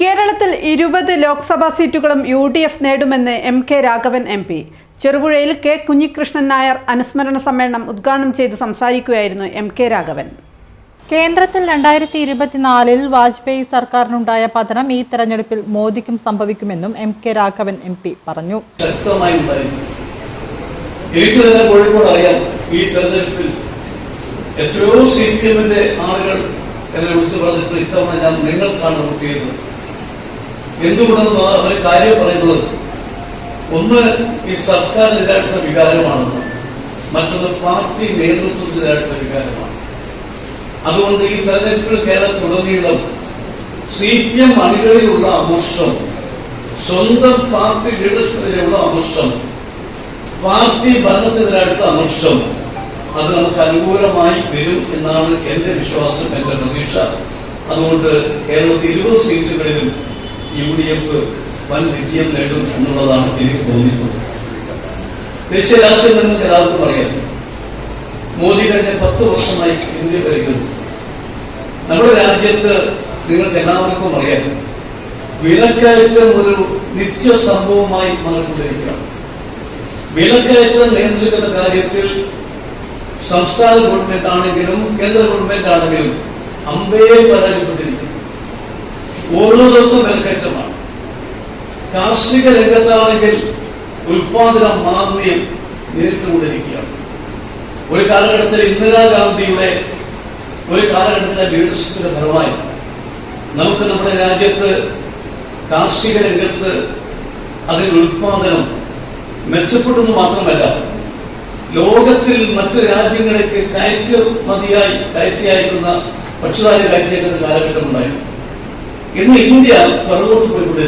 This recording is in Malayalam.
കേരളത്തിൽ ഇരുപത് ലോക്സഭാ സീറ്റുകളും U D F നേടുമെന്ന് M K Raghavan M P. ചെറുപുഴയിൽ K Kunhikrishnan Nair അനുസ്മരണ സമ്മേളനം ഉദ്ഘാടനം ചെയ്ത് സംസാരിക്കുകയായിരുന്നു എം കെ രാഘവൻ. കേന്ദ്രത്തിൽ രണ്ടായിരത്തി ഇരുപത്തിനാലിൽ വാജ്പേയി സർക്കാരിനുണ്ടായ പതനം ഈ തെരഞ്ഞെടുപ്പിൽ മോദിക്കും സംഭവിക്കുമെന്നും M K Raghavan M P പറഞ്ഞു. എനിക്ക് തന്നെ കോഴിക്കോട് അറിയാം ഈ തെരഞ്ഞെടുപ്പിൽ എത്രയോ സി പി എമ്മിന്റെ ആളുകൾ എന്നെ വിളിച്ചു പറഞ്ഞിട്ട് ഇത്തവണ ഞാൻ നിങ്ങൾക്കാണ് വോട്ട് ചെയ്യുന്നത്. എന്തുകൊണ്ടെന്ന് അവർ കാര്യം പറയുന്നത്? ഒന്ന് ഈ സർക്കാരിനെതിരായിട്ടുള്ള വികാരമാണെന്ന്. മറ്റൊന്ന് പാർട്ടി നേതൃത്വത്തിനെതിരായിട്ടുള്ള വികാരമാണ്. അതുകൊണ്ട് ഈ തെരഞ്ഞെടുപ്പിൽ കേരളത്തിലുടനീളം സി പി എം അണികളിലുള്ള അമർഷം സ്വന്തം പാർട്ടി ലീഡർഷിപ്പിലുള്ള അമർഷം പാർട്ടി ഭരണത്തിനെതിരായിട്ടുള്ള അമർഷം അത് നമുക്ക് അനുകൂലമായി വരും എന്നാണ് എന്റെ വിശ്വാസം എന്റെ പ്രതീക്ഷ. അതുകൊണ്ട് കേരളത്തിൽ ഇരുപത് സീറ്റുകളിലും യു ഡി എഫ് വൻ വിജയം നേടും എന്നുള്ളതാണ് എനിക്ക് തോന്നിയിട്ടുള്ളത്. ദേശീയ രാഷ്ട്രീയം നിങ്ങൾക്ക് എല്ലാവർക്കും അറിയാം മോദി കഴിഞ്ഞ പത്ത് വർഷമായി ഇന്ത്യ ഭരിക്കുന്നു. നമ്മുടെ രാജ്യത്ത് നിങ്ങൾക്ക് എല്ലാവർക്കും അറിയാം വിലക്കയറ്റം ഒരു നിത്യ സംഭവമായി മാറിക്കൊണ്ടിരിക്കുകയാണ്. വിലക്കയറ്റം നിയന്ത്രിക്കുന്ന കാര്യത്തിൽ സംസ്ഥാന ഗവൺമെന്റ് ആണെങ്കിലും കേന്ദ്ര ഗവൺമെന്റ് ആണെങ്കിലും അമ്പേ പരാജയപ്പെട്ടിരിക്കുന്നു ഓരോ ദിവസവും വിലക്കയറ്റമാണ്. കാർഷിക രംഗത്താണെങ്കിൽ ഉൽപാദന മാന്ദ്യം നേരിട്ടുകൊണ്ടിരിക്കുകയാണ് ഒരു കാലഘട്ടത്തിൽ ഇന്ദിരാഗാന്ധിയുടെ ഒരു കാലഘട്ടത്തിലെ ലീഡർഷിപ്പിന്റെ ഫലമായി നമുക്ക് നമ്മുടെ രാജ്യത്ത് കാർഷിക രംഗത്ത് അതിന്റെ ഉൽപാദനം മെച്ചപ്പെട്ടെന്ന് മാത്രമല്ല ലോകത്തിൽ മറ്റു രാജ്യങ്ങളിലേക്ക് കയറ്റുമതിയായി കയറ്റി അയക്കുന്ന പക്ഷിധാരി കയറ്റി അയക്കുന്ന இன்னும் இந்தியா பரவோட்டு போய்கொண்டே